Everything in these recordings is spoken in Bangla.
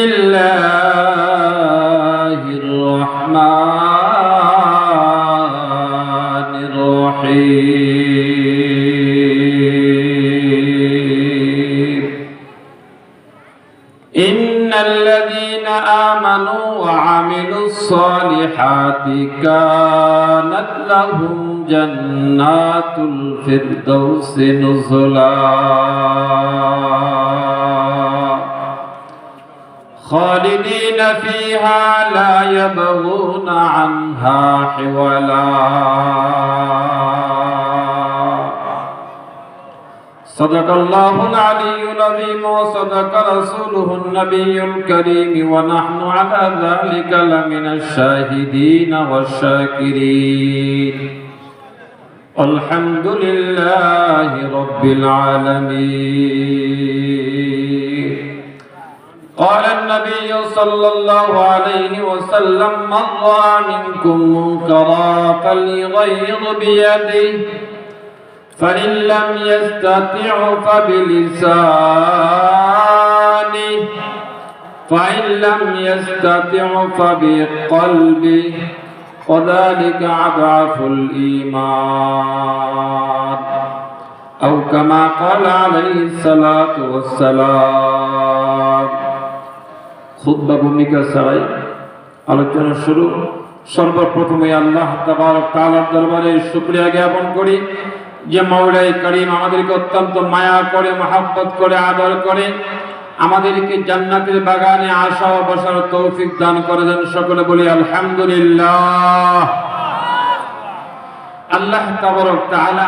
الله الرحمن الرحيم إن الذين آمنوا وعملوا الصالحات كانت لهم جنات الفردوس نزلا خالدين فيها لا يبغون عنها حولا صدق الله العلي العظيم وصدق رسوله النبي الكريم ونحن على ذلك لمن الشاهدين والشاكرين الحمد لله رب العالمين قال النبي صلى الله عليه وسلم من رأى منكم منكرا فليغيظ بيده فإن لم يستطع فبلسانه فإن لم يستطع فبقلبه. وذلك أضعف الإيمان. أو كما قال عليه الصلاة والسلام খুদ্া ভূমিকা ছাড়াই আলোচনা শুরু। সর্বপ্রথমে আল্লাহ তাআলার দরবারে শুকরিয়া জ্ঞাপন করি যে মাওলাই করিম আমাদেরকে অত্যন্ত মায়া করে, মহাব্বত করে, আদর করে আমাদেরকে জান্নাতের বাগানে ও বসার তৌফিক দান করে দেন সকলে বলি আলহামদুলিল্লাহ। আল্লাহ তাবারক তাআলা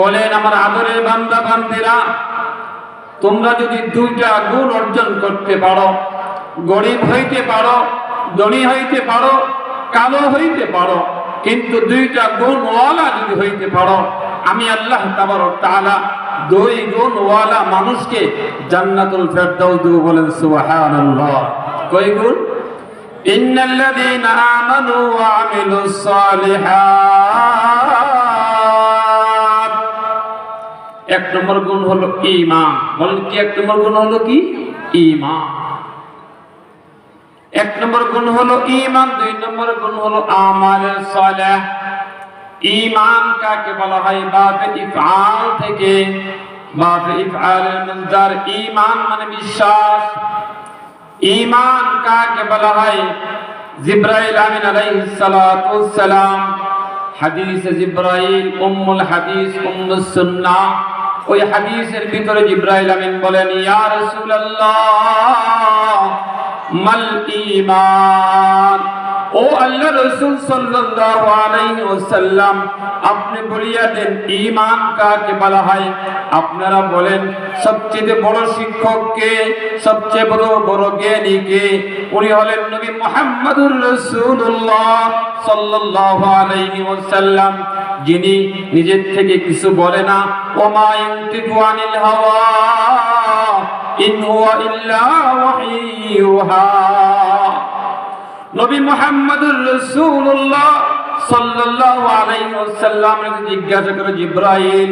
বলেন, আমার আদরের বান্দা বান্দিরা তোমরা যদি দুইটা গুণ অর্জন করতে পারো, গরিব হইতে পারো, ধনী হইতে পারো, কালো হইতে পারো, কিন্তু দুইটা গুণওয়ালা যদি হইতে পারো, আমি আল্লাহ তাবার তাআলা দুই গুণওয়ালা মানুষকে জান্নাতুল ফেরদাউস দেব বলেন, সুবহানাল্লাহ। কয় গুণ? ইন্নাল্লাযীনা আমানু ওয়া আমিলুস সালিহাত। এক নম্বর গুণ হলো ইমান বলেন কি এক নম্বর গুণ হলো কি? ইমান এক নম্বর গুণ হলো ইমান দুই নম্বর গুণ হলো আমাল সালেহ। ইমান কাকে বলা হয়? বাবে ইফআল থেকে। বাবে ইফআলের মজদার ইমান মানে বিশ্বাস। ইমান কাকে বলা হয়? জিব্রাইল আমিন আলাইহিস সালাতু সালাম হাদিস জিব্রাইল উম্মুল হাদিস, উম্মুস সুন্নাহ। ওই হাদিসের ভিতরে জিব্রাইল আমিন বলেন ইয়া রাসূলুল্লাহ মাল ঈমান। ও আল্লাহ রসুল সাল্লাল্লাহু আলাইহি ওয়াসাল্লাম, আপনি বলিয়া দেন, ঈমান কাকে বলা হয়? আপনারা বলেন, সবচেয়ে বড় শিক্ষক কে? সবচেয়ে বড় বড় জ্ঞানী কে? উনি হলেন নবী মুহাম্মদুর রাসূলুল্লাহ সাল্লাল্লাহু আলাইহি ওয়াসাল্লাম, যিনি নিজের থেকে কিছু বলে না, ওমা ইনতিকু আনিল হাওয়া, ইন হুয়া ইল্লা ওয়াহিয়ুহা নবী মুহাম্মদুর রাসূলুল্লাহ সাল্লাল্লাহু আলাইহি জিজ্ঞাসা করে জিব্রাইল,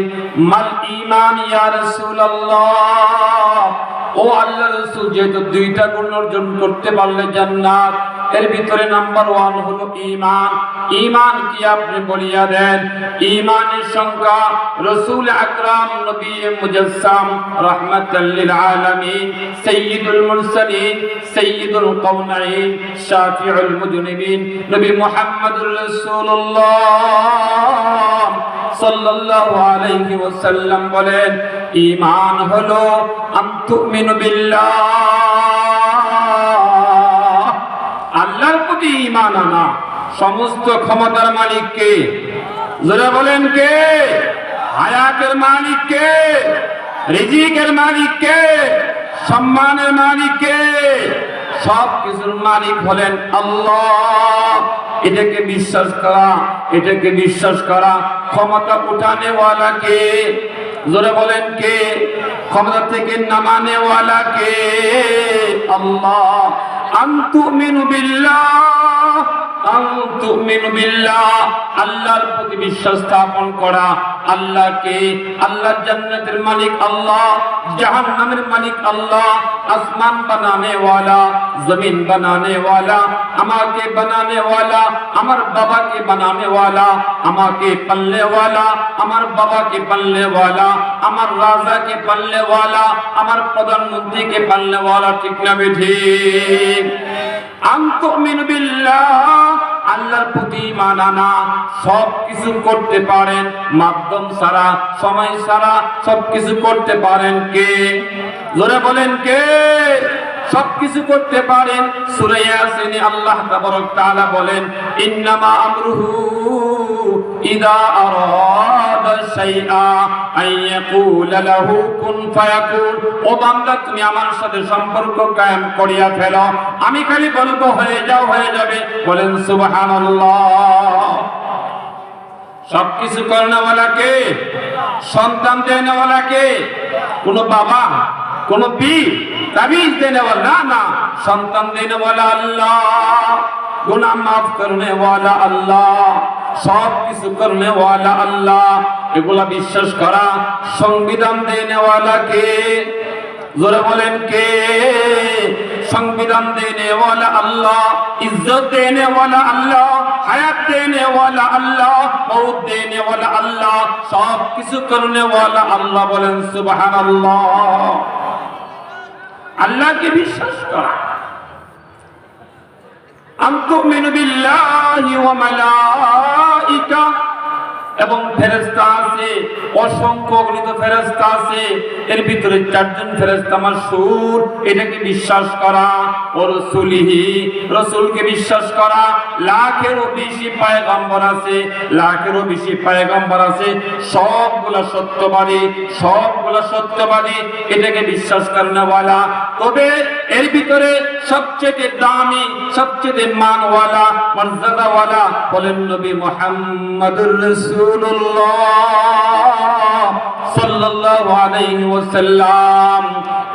মাল ঈমান ইয়া রাসূলুল্লাহ? ও আল্লাহ রাসূল, যেহেতু দুইটা গুণ অর্জন করতে পারলে জান্নাত, এর ভিতরে নাম্বার ওয়ান হলো ঈমান। ঈমান কি আপনি বলিয়া দেন? ঈমানের সংখ্যা রাসূল আকরাম নবী মুজাসসাম রাহমাতাল লিল আলামিন, সাইয়্যিদুল মুরসালিন, সাইয়্যিদুল কাউনাইন শাফিউল মুজনিবিন, নবী মুহাম্মদুর রাসূলুল্লাহ সাল্লাল্লাহু আলাইহি বলেন, ঈমান হলো আনতুমিনু বিল্লাহ। আল্লাহর প্রতি ঈমান আনা সমস্ত ক্ষমতার মালিক কে? যারা বলেন কে? হায়াতের মালিক কে? রিজিকের মালিক কে? সম্মানের মালিক কে? সব কিছুর মালিক হলেন আল্লাহ। এটাকে বিশ্বাস করা, এটাকে বিশ্বাস করা। ক্ষমতা উঠানেওয়ালা কে? জোরে বলেন কে? ক্ষমতা থেকে নামানেওয়ালা কে? আল্লাহ। আন্তু মিনু বিল্লাহ আনতুমিনু বিল্লাহ আল্লাহর প্রতি বিশ্বাস স্থাপন করা, আল্লাহকে, আল্লাহর জান্নাতের মালিক আল্লাহ, জাহান্নামের মালিক আল্লাহ, আসমান বানানে ওয়ালা জমিন বানানে ওয়ালা আমাকে বানানে ওয়ালা আমার বাবাকে বানানে ওয়ালা আমাকে পালনে ওয়ালা আমার বাবাকে পালনে ওয়ালা আমার রাজাকে পালনে ওয়ালা আমার প্রধানমন্ত্রীকে পালনে ওয়ালা ঠিক না বেঠিক আন্তমিন বিল্লাহ মাধ্যম ছাড়া, সময় ছাড়া সব করতে পারেন কে? জোরে বলেন কে? সব কিছু করতে পারেন সূরা ইয়াসিনে আল্লাহ তাবারক বলেন, ইন্নামা আমরুহু ইদা আরাদা শাইআ আন ইয়াকুলা লাহু কুন ফায়াকুন ও বান্দা, তুমি আমার সাথে সম্পর্ক কায়েম করিয়া ফেলো। আমি খালি বলব, হয়ে যাও, হয়ে যাবে। বলেন, সুবহানাল্লাহ। সবকিছু করনেওয়ালা কে? সন্তান দেনেওয়ালা কে? কোন বাবা, কোন পীর, তাবিজ দেনেওয়ালা না না, সন্তান দেনেওয়ালা আল্লাহ। গুনাহ মাফ করনে ওয়ালা আল্লাহ সব কিছু করনে ওয়ালা আল্লাহ। এগুলা বিশ্বাস করা সংবিধান দেনেওয়ালা কে? জোরে বলেন কে? সংবিধান দেনে ওয়ালা আল্লাহ, ইজ্জত দেনে ওয়ালা আল্লাহ, হায়াত দেনে ওয়ালা আল্লাহ মৌত দেনে ওয়ালা আল্লাহ সব কিছু করনে ওয়ালা আল্লাহ বলেন সুবহানাল্লাহ। আল্লাহকে বিশ্বাস করা। আনতুমিনু বিল্লাহি ওয়া মালাইকা এবং ফেরেস্তা আছে, অসংখ্য অগণিত ফেরেস্তা আছে। এর ভিতরে চারজন ফেরেস্তা আমার সুর এটাকে বিশ্বাস করা ও রসুলিহি, রসুলকে বিশ্বাস করা। লাখেরও বেশি পায়গম্বর আছে, লাখেরও বেশি পায়গম্বর আছে। সবগুলা সত্যবাদী সবগুলা সত্যবাদী, এটাকে বিশ্বাস করেনা তবে এর ভিতরে সবচেয়ে দামি, সবচেয়ে মানওয়ালা, মর্যাদাওয়ালা বলেন নবী মোহাম্মদুর রাসূলুল্লাহ সাল্লাল্লাহু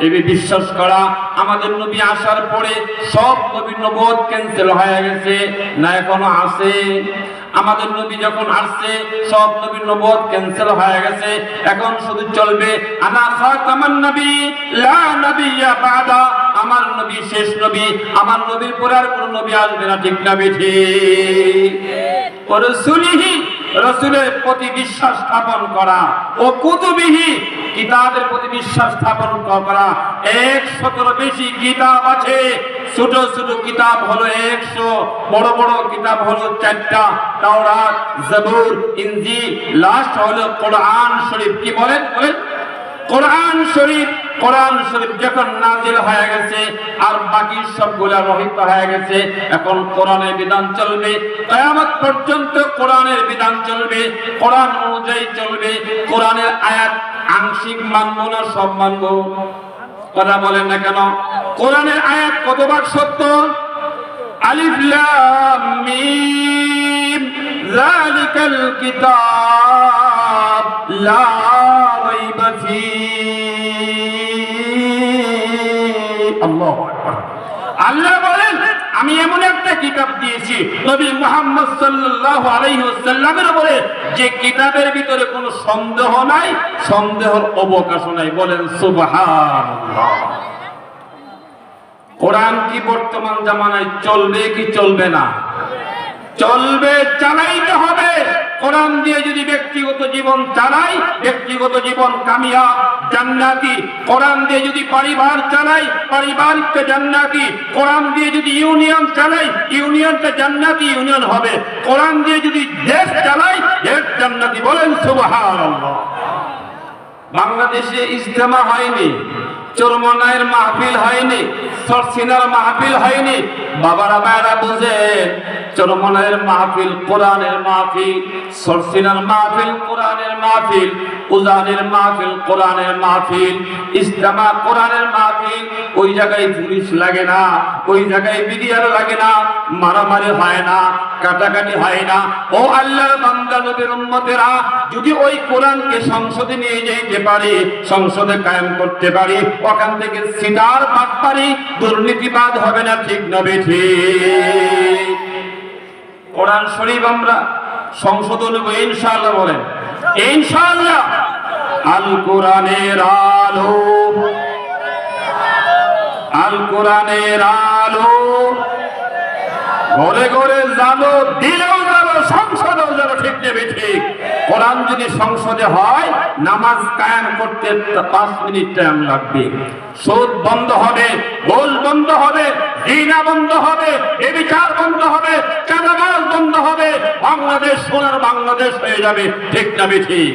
এই বিশ্বাস করা, আমাদের নবী আসার পরে সব নবী নবুয়ত ক্যান্সেল হয়ে গেছে, না এখনও আছে। আমাদের নবী যখন আসছে, সব নবীর নবুয়ত ক্যান্সেল হয়ে গেছে। এখন শুধু চলবে আনা খাতামান নবী, লা নবিয়্যা বাদা। আমার নবী শেষ নবী, আমার নবীর পরে আর কোন নবী আসবে না, ঠিক না বেঠি ও রাসূলিহি রাসূলের প্রতি বিশ্বাস স্থাপন করা ও কুতুবিহি কিতাবের প্রতি বিশ্বাস স্থাপন করা। একশতর বেশি কিতাব আছে। ছোট ছোট কিতাব হলো একশো, বড় বড় কিতাব হলো চারটা। তাওরাত, জবুর, ইনজিল, লাস্ট হলো কোরআন শরীফ। কি বলেন বলেন? কোরআন শরীফ কোরআন শরীফ যখন নাজিল হয়ে গেছে, আর বাকি সবগুলা রহিত হয়ে গেছে, এখন কোরআনের বিধান চলবে। কিয়ামত পর্যন্ত কোরআনের বিধান চলবে, কোরআন অনুযায়ী চলবে, কোরআনের আয়াত আংশিক মানব না সব মানব? কথা বলেন না কেন? কোরআনের আয়াত কত ভাগ সত্য? আলিফ লাম মিম, যালিকাল কিতাব, লা রাইবা ফীহি আল্লাহু আল্লাহ বলেন, আমি এমন একটা কিতাব দিয়েছি, নবী মুহাম্মদ সাল্লাল্লাহু আলাইহি ওয়াসাল্লামের উপরে, যে কিতাবের ভিতরে কোনো সন্দেহ নাই, সন্দেহের অবকাশ নাই। বলেন, সুবহানাল্লাহ। কোরআন কি বর্তমান জামানায় চলবে কি চলবে না? চলবে, চালাইতে হবে। কোরআন দিয়ে যদি ব্যক্তিগত জীবন চালাই, ব্যক্তিগত জীবন কামিয়া জান্নাতি। কোরআন দিয়ে যদি পরিবার চালাই পারিবারিক জান্নাতি। কোরআন দিয়ে যদি ইউনিয়ন চালাই, ইউনিয়নটা জান্নাতি, ইউনিয়ন হবে। কোরআন দিয়ে যদি দেশ চালাই, দেশ জান্নাতি বলেন সুবহানাল্লাহ। বাংলাদেশে ইজতেমা হয়নি। চরমনায়ের মাহফিল হয়নি, সরসিনার মাহফিল হয়নি। বাবারা, মায়েরা বুঝেন চরমনায়ের মাহফিল, কোরআনের মাহফিল, সরসিনার মাহফিল, কোরআনের মাহফিল, উজানের মাহফিল, কোরআনের মাহফিল, ইজতেমা কোরআনের মাহফিল ওই জায়গায় পুলিশ লাগে না, ওই জায়গায় বিডিআর লাগে না, মারামারি হয় না, কাটাকাটি হয় না। ও আল্লাহর বান্দা নবীর উম্মতেরা, যদি ওই কোরআনকে সংসদে নিয়ে যেতে পারি, সংসদে কায়েম করতে পারি, ওখান থেকে সিটার পাট পারি দুর্নীতিবাদ হবে না ঠিক নবে ঠিক কোরআন শরীফ আমরা সংশোধন ইনশাআল্লাহ বলেন। ইনশাআল্লাহ। আল কোরআনের আলো আল কোরআনের আলো। ঘরে ঘরে জানো দিলেও জানো সংসদেও জানো ঠিক নেবে ঠিক। কোরআন যদি সংসদে হয়, নামাজ কায়েম করতে পাঁচ মিনিট টাইম লাগবে। সুদ বন্ধ হবে, গোল বন্ধ হবে, জিনা বন্ধ হবে এ বিচার বন্ধ হবে, চাঁদাবাজ বন্ধ হবে, বাংলাদেশ সোনার বাংলাদেশ হয়ে যাবে, ঠিক না ঠিক।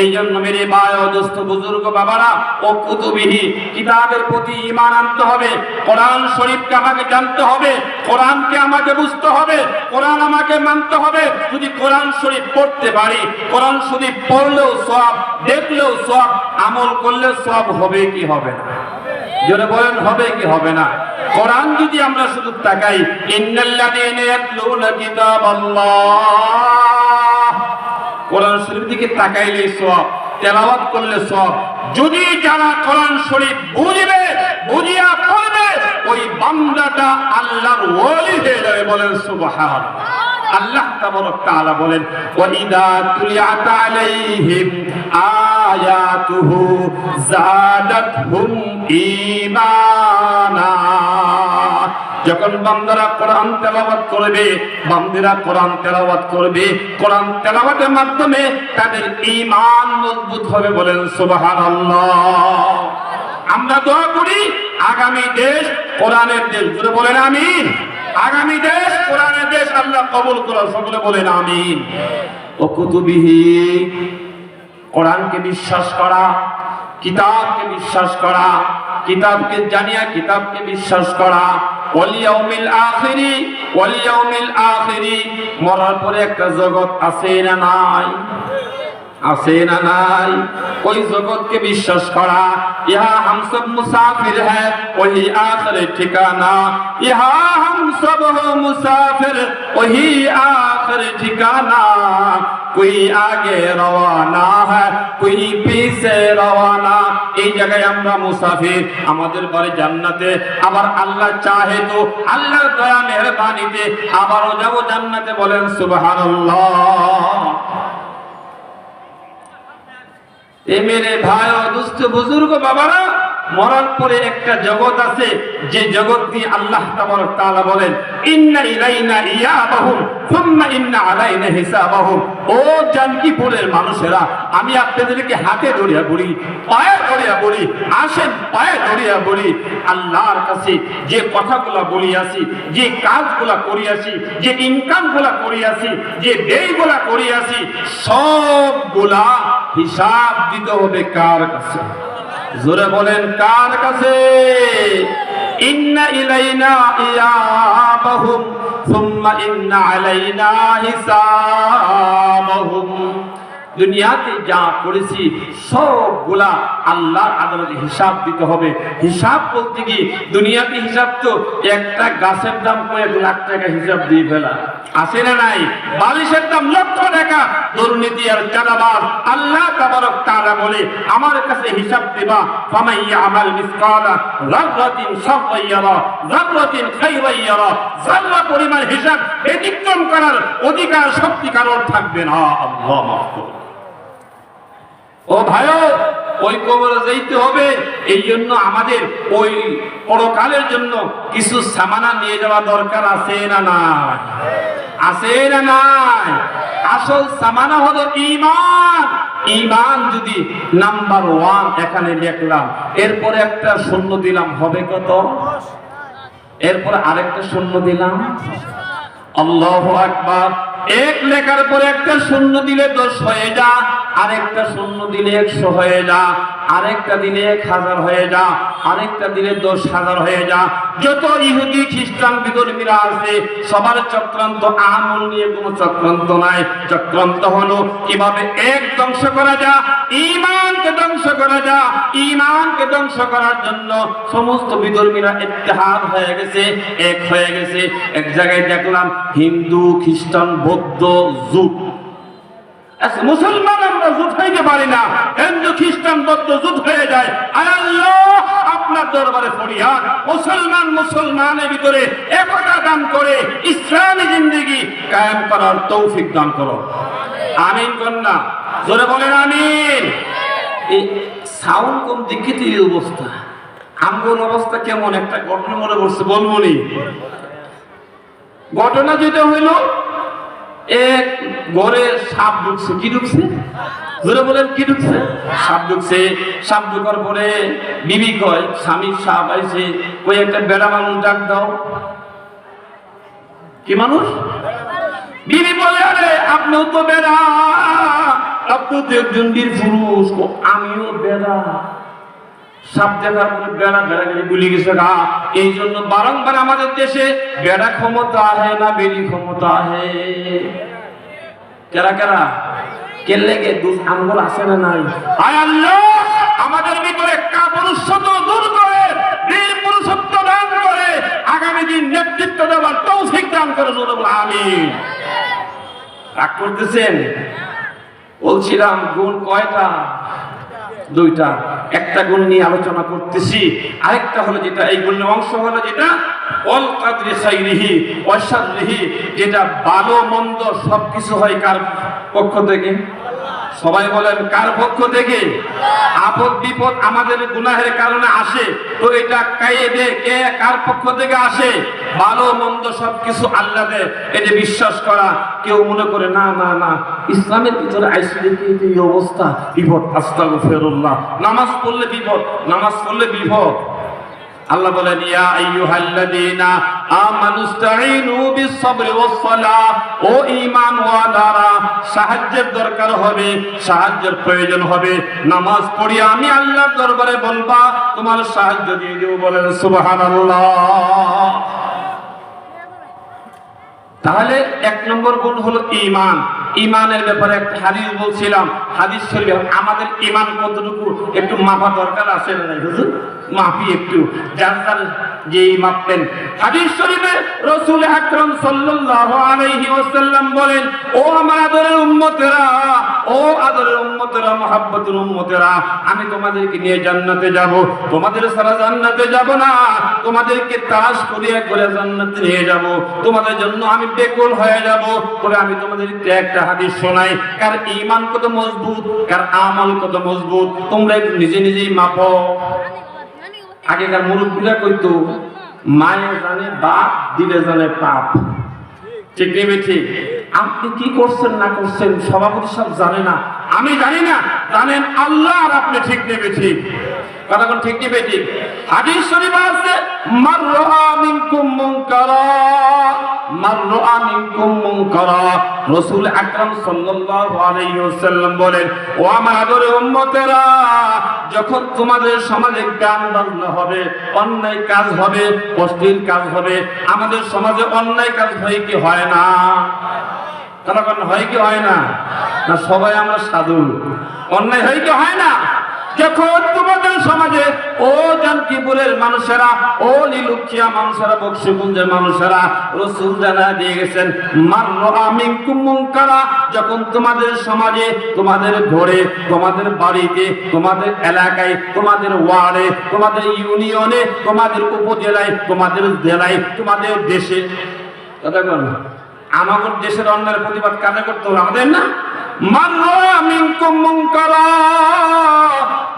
এই জন্য মেরে বায় দোস্ত বুজুর্গ বাবারা ও কুতুবিহি কিতাবের প্রতি ইমান আনতে হবে। কোরআন শরীফকে আমাকে জানতে হবে, কোরআনকে আমাকে বুঝতে হবে, কোরআন আমাকে মানতে হবে। যদি কোরআন শরীফ পড়তে পারি, কোরআন শরীফ পড়লেও সব দেখলেও সব আমল করলে সব হবে কি হবে না? জোরে বলেন, হবে কি হবে না? কোরআন যদি আমরা শুধু তাকাই, ইন্নাল্লাযীনা ইয়াতলুনা কিতাবাল্লাহ। কোরআন শরীফ দিকে তাকাইলে সব, তেলাওয়াত করলে সব। যদি যারা কোরআন শরীফ বুঝবে, বুঝিয়া পড়বে, ওই বান্দাটা আল্লাহর ওলি হয়ে যাবে বলেন সুবহান আল্লাহ তাবারক তাআলা বলেন ওয়া ইদা তুলিয়াত আলাইহিম আয়াতুহু জাদাতহুম ঈমানা। যখন বান্দারা কোরআন তেলাওয়াত করবে, বান্দিরা কোরআন তেলাওয়াত করবে, কোরআন তেলাওয়াতের মাধ্যমে তাদের ঈমান মজবুত হবে বলেন সুবহানাল্লাহ। আমরা দোয়া করি, আগামী দেশ কোরআনের দেশ। জুড়ে বলেন আমিন। আগামী দেশ কোরআনের দেশ আল্লাহ কবুল করা সকলে বলেন আমিন। ও কুতুবিহি, কোরআনকে বিশ্বাস করা, কিতাবকে বিশ্বাস করা, কিতাবকে জানিয়া কিতাবকে বিশ্বাস করা ওয়ালিয়াউমিল আখিরি ওয়ালিয়াউমিল আখিরি মরার পরে একটা জগৎ আছে না নাই আছে না নাই ওই জগৎকে বিশ্বাস করা ইহা हम सब मुसाफिर है वही आखिर ठिकाना इहा हम सब हो मुसाफिर वही आखिर ठिकाना कोई आगे रवाना है कोई पीछे रवाना এই জায়গায় আমরা মুসাফির, আমাদের বাড়ি জান্নাতে। আবার আল্লাহ চাহে তো, আল্লাহর দয়া, মেহরবানিতে আবারও যাব জান্নাতে বলেন, সুবহানাল্লাহ। এ মেরে ভাই, অদুষ্ট বুজুর্গ বাবারা মরার পরে একটা জগৎ আছে, যে জগৎ দিয়ে আল্লাহ তাআলা বলেন, ইন্না ইলাইনা ইয়াবাহুম, সুম্মা ইন্না আলাইনা হিসাবাহুম। ও জানকিপুরের মানুষেরা, আমি আপনাদেরকে হাতে ধরিয়া বলি, পায়ে ধরিয়া বলি, আসেন পায়ে ধরিয়া বলি, আল্লাহর কাছে যে কথাগুলো বলিয়াছি, যে কাজগুলা করিয়াছি, যে ইনকামগুলা করিয়াছি, যে ব্যয়গুলা করিয়াছি, সবগুলা হিসাব দিতে হবে কার কাছে? জোরে বলেন কার কাছে? ইন্না ইলাইনা ইয়াবাহুম সুম্মা ইন্না আলাইনা হিসাবাহুম। দুনিয়াতে যা করেছি, সবগুলা আল্লাহর আদালতে হিসাব দিতে হবে। হিসাব বলতে কি, দুনিয়াতে হিসাব তো একটা গাছের দাম কয়েক লাখ টাকা হিসাব দিয়ে ফেলা। আছে না নাই? বালিশের দাম লক্ষ টাকা। দুর্নীতি আর চাঁদাবাজ। আল্লাহ তাবারক তাআলা বলে, আমার কাছে হিসাব দিবা, ফামাইয়া আমাল মিসকালা যাররাতিন শাররাইয়ারা যাররাতিন খাইরাইয়ারা। যাররা পরিমাণ হিসাব ব্যতিক্রম করার অধিকার কারোর থাকবে না। আল্লাহ মাফ করুন। ও ভাইও, ওই কবরে যাইতে হবে। এই জন্য আমাদের ওই পরকালের জন্য কিছু সামানা নিয়ে যাওয়া দরকার আছে না নাই? আছে না নাই? আসল সামানা হলো ইমান ইমান যদি নাম্বার ওয়ান এখানে লিখলাম, এরপরে একটা শূন্য দিলাম, হবে কত? এরপর আরেকটা শূন্য দিলাম। আল্লাহ আকবার। এক লেখার পরে একটা শূন্য দিলে দোষ হয়ে যা আরেকটা শূন্য দিলে একশো হয়ে যা, আরেকটা দিলে এক হাজার হয়ে যা, আরেকটা দিলে দশ হাজার হয়ে যা। যত ইহুদি, খ্রিস্টান, বিধর্মীরা আছে, সবার চক্রান্ত আমল নিয়ে কোনো চক্রান্ত নাই। চক্রান্ত হলো কীভাবে এক ধ্বংস করা যা, ইমানকে ধ্বংস করা যা, ইমানকে ধ্বংস করার জন্য সমস্ত বিধর্মীরা ইত্তেহাদ হয়ে গেছে, এক হয়ে গেছে। এক জায়গায় দেখলাম হিন্দু, খ্রিস্টান, বৌদ্ধ জুট মুসলমান আমরা জুট হইতে পারি না। হিন্দু, খ্রিস্টান, বৌদ্ধ জুট হয়ে যায়। আল্লাহ, আপনার দরবারে ফরিয়াদ। মুসলমান মুসলমানের ভিতরে একতা দান করে ইসলামী জিন্দেগি কায়েম করার তৌফিক দান করো। আমিন কন্যা জোরে বলেন আমিন। এই সাউন্ড কম দেখে তো অবস্থা? আমগন অবস্থা কেমন? একটা ঘটনা মনে করছে বলব ঘটনা যেটা হইল এক সাপ ঢুকছে, কি ঢুকছে? বলেন, কি ঢুকছে? সাপ ঢুকছে। সাপ ঢুকার পরে বিবি কয় স্বামীর সাপ আইছে। ওই একটা বেড়া মানুষ ডাক দাও। কি মানুষ? বিবি বলে, আরে, আপনিও তো বেড়া। আপনি তো একজন বীর পুরুষ। আমিও বেড়া। সাপ দেখার বেড়া বেড়া গুলি গেছে, গা এই জন্য বারংবার আমাদের দেশে বেড়া ক্ষমতা আহে না বেরি ক্ষমতা আহে কেরা কেরা? কেলে গে দুধ আঙ্গুল আছে না নাই? আয় আল্লাহ, আমাদের ভিতরে কাপুরুষত্ব দূর করে বীর পুরুষত্ব দান করে, আগামী দিন নেতৃত্ব দেওয়ার তৌফিক দান করে বলে রাগ করতেছেন? বলছিলাম, গুণ কয়টা? দুইটা। একটা গুণ নিয়ে আলোচনা করতেছি। আরেকটা হলো যেটা, এই গুণের অংশ হলো যেটা অল কাদরি ওয়াশারিহি যেটা ভালো মন্দ সবকিছু হয় কার পক্ষ থেকে? সবাই বলেন, কার পক্ষ থেকে? আপদ বিপদ আমাদের গুনাহের কারণে আসে, তো এটা কে কার পক্ষ থেকে আসে? ভালো মন্দ সবকিছু আল্লাহ দেয়, এটা বিশ্বাস করা। কেউ মনে করে, না না না, ইসলামের ভিতরে আইসি দেখি এই অবস্থা? বিপদ, আস্তাগফিরুল্লাহ। নামাজ পড়লে বিপদ, নামাজ পড়লে বিপদ। আল্লাহ বলেন, ইয়া আইয়ুহাল্লাযীনা আমানুস্তাঈনু বিস-সাবরি ওয়াস-সালাহ। ও ঈমান ওয়ালারা, সাহায্যের দরকার হবে, সাহায্যের প্রয়োজন হবে। নামাজ পড়ি, আমি আল্লাহর দরবারে বলবা, তোমার সাহায্য দিয়ে দেব বলেন, সুবহানাল্লাহ। তাহলে এক নম্বর গুণ হলো ঈমান। ঈমানের ব্যাপারে একটা হাদিস বলছিলাম, হাদিস শরীফ আমাদের ঈমান কতটুকু, একটু মাপা দরকার আছে না হুজুর? মাপি একটু, যার যার যে মাপতেন। হাদিস শরীফে রাসূল আকরাম সাল্লাল্লাহু আলাইহি ওয়াসাল্লাম বলেন, ও আমার আদরের উম্মতেরা, ও আদরের উম্মতেরা, মহাব্বতের উম্মতেরা, আমি তোমাদেরকে নিয়ে জান্নাতে যাব। তোমাদের সারা জান্নাতে যাব না। তোমাদেরকে তাস করিয়া করে জান্নাতে নিয়ে যাব। তোমাদের জন্য আমি বেকুল হয়ে যাব। তবে আমি তোমাদেরকে একটা হাদিস শোনাই। কার ঈমান কত মজবুত, কার আমল কত মজবুত, তোমরা নিজে নিজেই মাপো। আগেকার মুরব্বীরা কইতো মায়ের জানে বাপ, দিলে জানে পাপ। ঠিক নেবে ঠিক? আপনি কি করছেন, না করছেন, সভাপতি সব জানে না। আমি জানি না, জানেন আল্লাহ আর আপনি ঠিক নেবে ঠিক? কথা ঠিক নেবে ঠিক? হাদিস শরীফ আছে মার রাআ মিনকুম মুনকারা মার রাআ মিনকুম মুনকারা রাসূল আকরাম সাল্লাল্লাহু আলাইহি ওয়াসাল্লাম বলেন, ও আমার আদরে উম্মতেরা, যখন তোমাদের সমাজে গান বাজনা হবে, অন্যায় কাজ হবে, অশ্লীল কাজ হবে, আমাদের সমাজে অন্যায় কাজ হয় কি হয় না? কারণ হয় কি হয় না? না, সবাই আমরা সাধু। অন্যায় হয় কি হয় না? যখন তোমাদের সমাজে, ও জানকিপুরের মানুষেরা, ও লিলুকিয়া মানুষেরা, বক্সিগঞ্জের মানুষেরা, রসুল জানা দিয়ে গেছেন মারলো আমি যখন তোমাদের সমাজে, তোমাদের ঘরে, তোমাদের বাড়িতে, তোমাদের এলাকায়, তোমাদের ওয়ার্ডে, তোমাদের ইউনিয়নে, তোমাদের উপজেলায়, তোমাদের জেলায়, তোমাদের দেশে, কথা আমাদের দেশের অন্যের প্রতিবাদ কাজে করতে হবে? আমাদের না? মাররা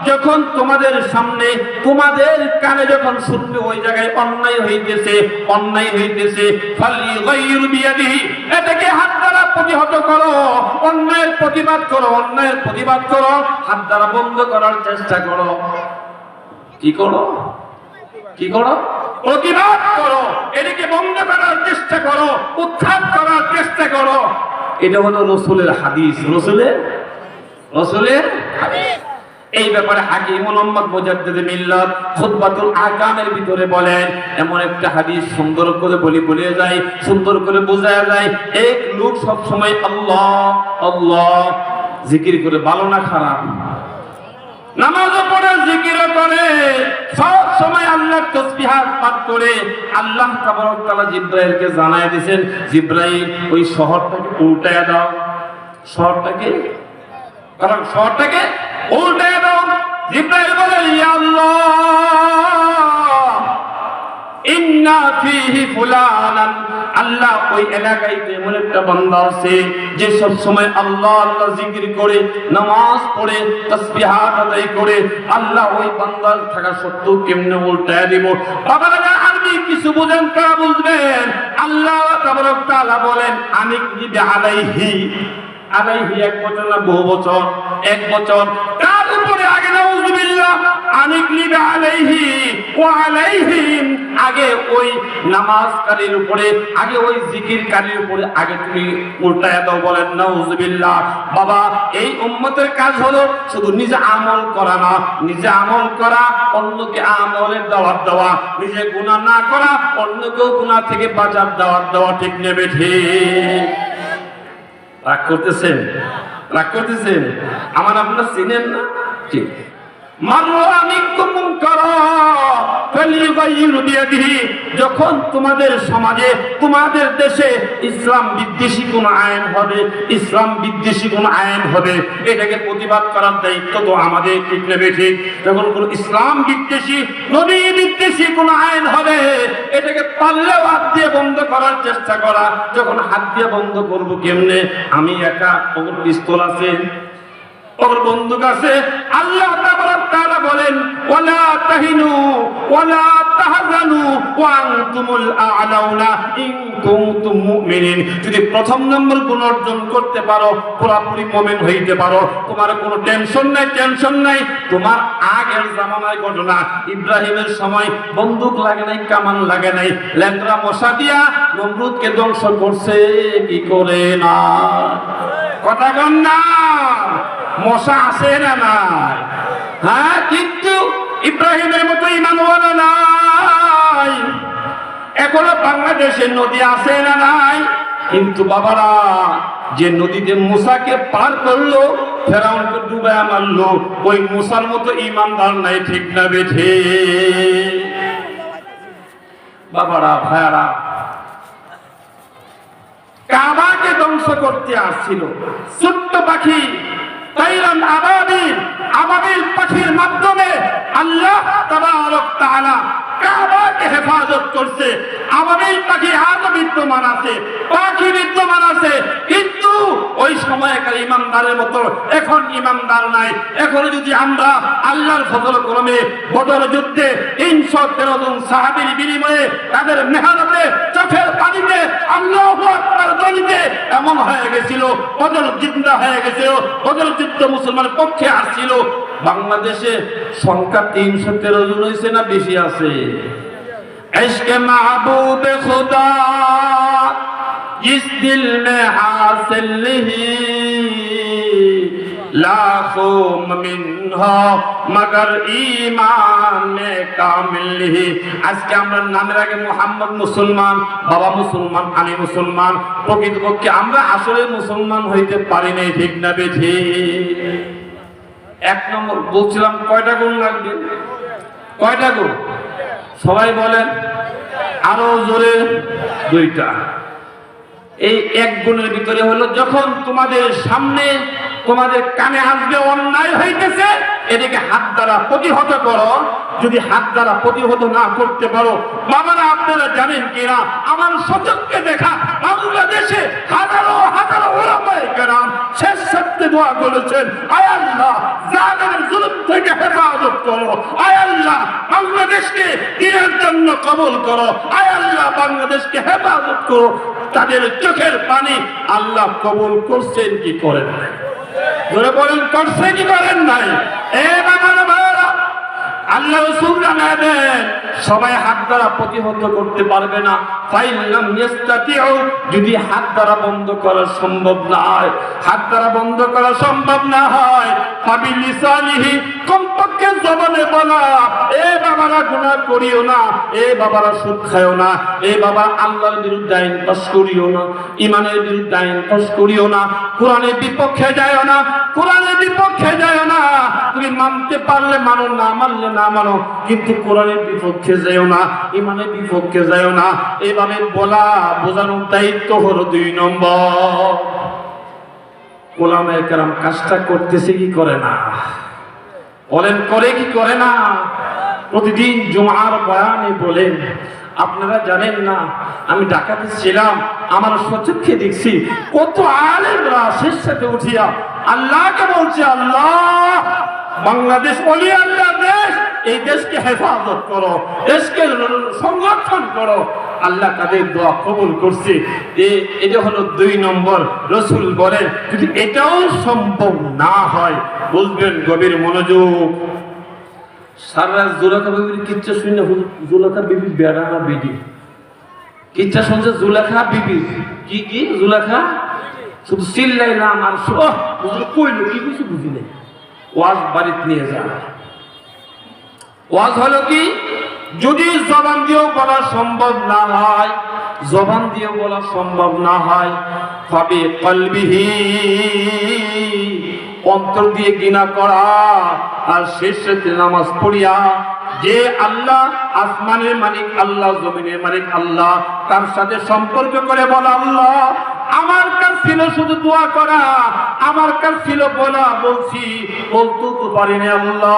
যখন তোমাদের সামনে, তোমাদের কানে যখন শুনবে, ওই জায়গায় অন্যায় হইতেছে অন্যায় হইতেছে। এটাকে হাত দ্বারা প্রতিহত করো। অন্যায়ের প্রতিবাদ করো, অন্যায়ের প্রতিবাদ করো। হাত দ্বারা বন্ধ করার চেষ্টা করো। কি করো? কি করো? প্রতিবাদ করো। এটাকে বন্ধ করার চেষ্টা করো, উত্থান করার চেষ্টা করো। এটা হলো রসুলের হাদিস। রসুলের? রসুলের এই ব্যাপারে হাকিম মোহাম্মদ মুজাদ্দিদ মিল্লাত খুতবাতুল আহকামের ভিতরে বলেন, এমন একটা হাদিস সুন্দর করে বলি বলে যায়, সুন্দর করে বোঝা যায়। এক লোক সব সময় আল্লাহ আল্লাহ, জিকির করে ভালো না খারাপ? নামাজও পড়ে জিকির করে সব সময় আল্লাহ তসবিহাত পাঠ করে আল্লাহ তাবারকাল্লাহ জিব্রাইলকে জানায় দিয়েছেন, জিব্রাইল, ওই শহরটাকে উল্টায় দাও। শহরটাকে? কারণ শহরটাকে উল্টায় দাও। জিব্রাইল বলে, ইয়া আল্লাহ! আল্লাহ ওই এলাকায় এমন একটা বান্দা আছে, যে সব সময় আল্লাহ আল্লাহ জিকির করে, নামাজ পড়ে আদায় করে, আল্লাহ ওই বান্দার থাকা সত্ত্বেও কেমনে উল্টায় দিব? যারা আরবি কিছু বুঝেন তারা বুঝবেন? আল্লাহ তাবারক তাআলা বলেন, আমি কি আলাইহি? আলাইহি এক বছর না বহু বছর? এক বছর। আনিকলিবে আলাইহি ওয়া আলাইহিম। আগে ওই নামাজকারীর উপরে, আগে ওই জিকিরকারীর উপরে, আগে তুমি উল্টায়া দাও, বলেন, নাউজুবিল্লাহ। বাবা, এই উম্মতের কাজ হলো শুধু নিজে আমল করা না, নিজে আমল করা, অন্যকে আমলের দাওয়াত দেওয়া। নিজে গুনাহ না করা, অন্যকেও গুনাহ থেকে বাঁচার দাওয়াত দেওয়া, ঠিক নেবে ঠিক? রাগ করতেছেন? রাগ করতেছেন? আমার আপনার চিনেন না? ঠিক যখন তোমাদের সমাজে, তোমাদের দেশে ইসলাম বিদ্বেষী কোন আইন হবে, ইসলাম বিদ্বেষী কোন আইন হবে, এটাকে প্রতিবাদ করার দায়িত্ব তো আমাদের নেবে ঠিক যখন কোন ইসলাম বিদ্বেষী, নবী বিদ্বেষী কোন আইন হবে, এটাকে পারলেও হাত দিয়ে বন্ধ করার চেষ্টা করা। যখন হাত দিয়ে বন্ধ করব কেমনে? আমি একা পিস্তল আছে ওর বন্দুক আছে আল্লাহ বলেন, ওয়ালা তাহিনু, ওয়ালা তাহজানু, ওয়া আনতুমুল আ'লাউনা ইন কুনতুম মুমিনিন। যদি প্রথম নম্বর গুণ অর্জন করতে পারো, পুরোপুরি মুমিন হইতে পারো। তোমার কোনো টেনশন নাই টেনশন নাই। তোমার আগের জামানায় ঘটনা, ইব্রাহিমের সময় বন্দুক লাগে নাই, কামান লাগে নাই। ল্যাংরা মশা দিয়া নমরুদকে ধ্বংস করছে, কি করে না? কথা কন না। মশা আছে না নাই? হ্যাঁ কিন্তু ইব্রাহিমের মতো ইমানওয়ালা নাই। এখনও বাংলাদেশের নদী আছে না নাই? কিন্তু বাবারা, যে নদীতে মুসাকে পার করল, ফেরাউনকে ডুবে মারলো, ওই মুসার মতো ইমানদার নাই, ঠিক না বেঠে। বাবারা, ভাইয়ারা, কাবাকে ধ্বংস করতে আসছিল। ছোট্ট পাখি তাইরান আবাবিল আবাবিল পাখির মাধ্যমে আল্লাহ তাবারক তাআলা কাবাকে হেফাজত করছে। বিদ্যমান আছে, পাখি বিদ্যমান আছে, কিন্তু ওই সময়কার ইমানদারের মতো এখন ইমানদার নাই। এখন যদি আমরা আল্লাহর ফজল ক্রমে যুদ্ধে তিনশো তেরো জন সাহাবির বিনিময়ে তাদের চোখের পানিতে, আল্লাহ দলিতে এমন হয়ে গেছিল হয়ে গেছিল মুসলমানের পক্ষে আসছিল। বাংলাদেশে সংখ্যা তিনশো তেরো জন হয়েছে না বেশি আছে? عشق محبوب خدا جس دل میں حاصل نہیں لاکھوں من ہو مگر ایمان کامل আজকে আমরা নামের আগে মোহাম্মদ মুসলমান, বাবা মুসলমান আমি মুসলমান, প্রকৃতপক্ষে আমরা আসলে মুসলমান হইতে পারি নাই, ঠিক না বেঠি এক নম্বর, বলছিলাম কয়টা গুণ লাগবে? কয়টা গুণ? সবাই বলেন আরও জোরে দুইটা। এই এক গুণের ভিতরে হলো যখন তোমাদের সামনে তোমাদের কানে আসবে অন্যায় হইতেছে, এদিকে হাত দ্বারা প্রতিহত করো। যদি হাত দ্বারা প্রতিহত না করতে পারো বাবারা আপনারা জানেন কিনা? আমার সচককে দেখা বাংলাদেশে হাজারো হাজারো ওলামায়ে কেরাম শেষ সত্যে দোয়া করেছেন আয়াল্লাহ জালেমের জুলুম থেকে হেফাজত করো। আয়াল্লাহ বাংলাদেশকে দিনের জন্য কবল করো। আয় আল্লাহ, বাংলাদেশকে হেফাজত করো। তাদের চোখের পানি আল্লাহ কবুল করছেন কি করেন নাই? বলেন, করছে কি করেন নাই? এ বাবার ভাইরা আল্লাহ রসুল জানাবেন সবাই হাত দ্বারা প্রতিহত করতে পারবে না। ফাইলাম ইস্তাতিউ যদি হাত দ্বারা বন্ধ করা সম্ভব না হয়। হাত দ্বারা বন্ধ করা সম্ভব না হয়। ফাবি লিসানিহি কমপক্ষে জবানে বলা, এ বাবারা গুনাহ করিও না, এ বাবারা সুদ খায়ও না, এ বাবা আল্লাহর বিরুদ্ধে আইন পাস করিও না ইমানের বিরুদ্ধে আইন পাস করিও না, কোরআনের বিপক্ষে যায়ও না, কোরআনের বিপক্ষে যায়ও না। তুমি মানতে পারলে মানো, না মানলে না মানো, কিন্তু কোরআনের বিপক্ষে যায়ও না ইমানের বিপক্ষে যায়ও না। এভাবে বলা বোঝানোর দায়িত্ব হলো দুই নম্বর। ওলামায়ে কেরাম কাজটা করতেছে কি করে না? বলেন, করে কি করে না? প্রতিদিন জুমার বয়ানে বলেন, আপনারা জানেন না, আমি ডাকাতে ছিলাম, আমার সচক্ষে দেখছি কত আলেমরা শেষ সাথে উঠিয়া আল্লাহকে বলছে, আল্লাহ, বাংলাদেশ অলি আল্লাহ দেশ। এই দেশকে হেফাজত করো, দেশকে সংরক্ষণ করো। আল্লাহ তাদের দোয়া কবুল করছে। এটা হলো দুই নম্বর রসুল বলেন, যদি এটাও সম্ভব না হয়, বুঝবেন গভীর মনোযোগ। সারা জুলাখা বিবির কিচ্ছা শুনে জুলাখা বিবি বেড়া না বিডি কিচ্ছা শুনছে জুলেখা বিবি? কি কি? জুলেখা শুধু চিল্লাইলাম আর কইলো, কি কিছু বুঝি নাই। ওয়াজ বাড়িতে নিয়ে যা। ওয়াজ হলো কি? যদি জবান দিয়েও বলা সম্ভব না হয়, জবান দিয়ে বলা সম্ভব না হয় তবে কলবিহি। অন্তর দিয়ে গিনা করা, আর শেষ শেষে নামাজ পড়িয়া যে আল্লাহ আসমানের মালিক, আল্লাহ জমিনের মালিক, আল্লাহ তার সাথে সম্পর্ক করে বলা, আল্লাহ আমার কাজ ছিল শুধু দোয়া করা, আমার কাজ ছিল বলা, বলছি বলতে তো পারিনি আল্লাহ।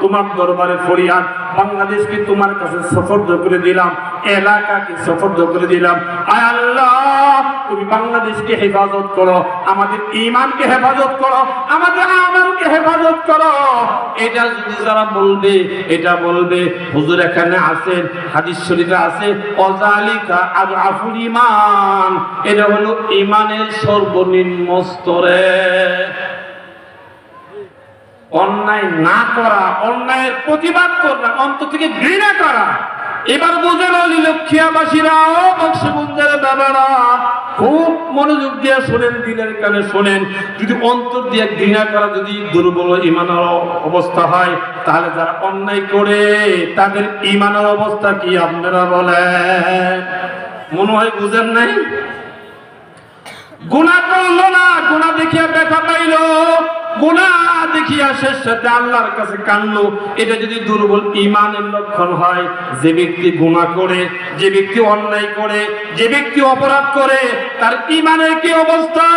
তোমার দরবারে ফরিয়াদ বাংলাদেশকে তোমার কাছে সফর্দ করে দিলাম? এলাকাকে সফর্দ করে দিলাম? আয় আল্লাহ, তুমি বাংলাদেশকে হেফাজত করো, আমাদের ইমানকে হেফাজত করো, আমাদের আমানকে হেফাজত করো। এটা যদি যারা বলবে, এটা বলবে, হুজুর এখানে আছেন, হাদিস শরীফে আছে, অজালিকা আর আফুল ইমান এটা হলো ইমানের সর্বনিম্ন স্তরে। অন্যায় না করা, অন্যায়ের প্রতিবাদ করা, অন্তর থেকে ঘৃণা করা। এবার বোঝেন অলি লক্ষ্মীয়াবাসীরা বাবারা, খুব মনোযোগ দিয়ে শোনেন দিনের কানে শোনেন। যদি অন্তর দিয়ে ঘৃণা করা যদি দুর্বল ইমানের অবস্থা হয়, তাহলে যারা অন্যায় করে, তাদের ইমানের অবস্থা কি আপনারা বলেন? মনে হয় বুঝেন নাই? গুণা করল না গুণা দেখিয়া ব্যথা পাইলো। দেখিয়া আল্লাহর কাছে এটা যদি দুর্বল ইমানের লক্ষণ হয়, যে ব্যক্তি করে, যে ব্যক্তি অন্যায় করে, যে ব্যক্তি অপরাধ করে, তার ইমানের কি অবস্থা?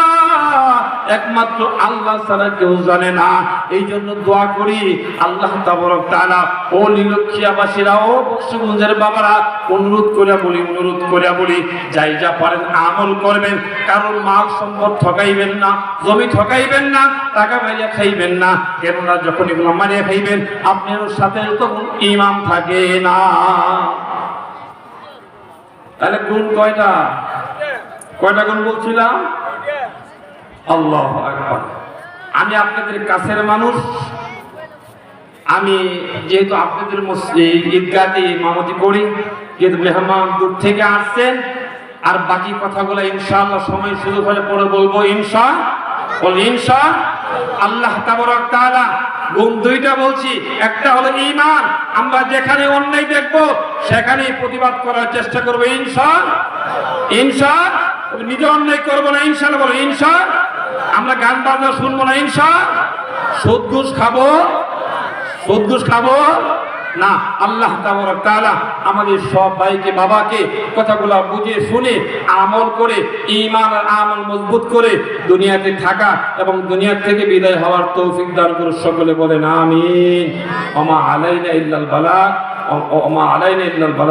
একমাত্র আল্লাহ ছাড়া কেউ জানে না। এই জন্য দোয়া করি, আল্লাহ তাবরক তাআলা ও লীলক্ষিয়াবাসীরা ও বক্সগঞ্জের বাবারা অনুরোধ করিয়া বলি, অনুরোধ করিয়া বলি, যাই যা পারেন আমল করবেন। কারণ মাল সম্পদ ঠকাইবেন না, জমি ঠকাইবেন না, টাকা মারিয়া খাইবেন না। কেননা যখন এগুলো মারিয়া খাইবেন আপনার সাথে তখন ইমাম থাকে না। তাহলে গুণ কয়টা? কয়টা গুণ বলছিলাম? আল্লাহ আকবার। আমি আপনাদের কাছের মানুষ। আমি যেহেতু আপনাদের ঈদগাতে মামতি করি, যেহেতু মেহমান দূর থেকে আসছেন, আর বাকি কথাগুলো ইনশাআল্লাহ সময় শুরু হলে পরে বলব, ইনশা বল ইনশা, আল্লাহ তাবারক তাআলা গুণ দুইটা বলছি। একটা হলো ঈমান, আমরা যেখানে অন্যায় দেখব, সেখানেই প্রতিবাদ করার চেষ্টা করব, ইনশা ইনশা। নিজে অন্যায় করব না ইনশাআল্লাহ বলো, ইনশা। আমরা গান বাজনা শুনব না, ইনশা। সুদ ঘুষ খাব। সুদ ঘুষ খাব। না, আল্লাহ তাআলা আমাদের সব ভাইকে, বাবাকে কথাগুলো বুঝে শুনে আমল করে ইমান আমল মজবুত করে দুনিয়াতে থাকা এবং দুনিয়া থেকে বিদায় হওয়ার তৌফিক দান করে সকলে বলেন, আমিন। অমা আলাইনা ইল্লাল বালাগ ওমা আলাইনা ইল্লাল বালাগ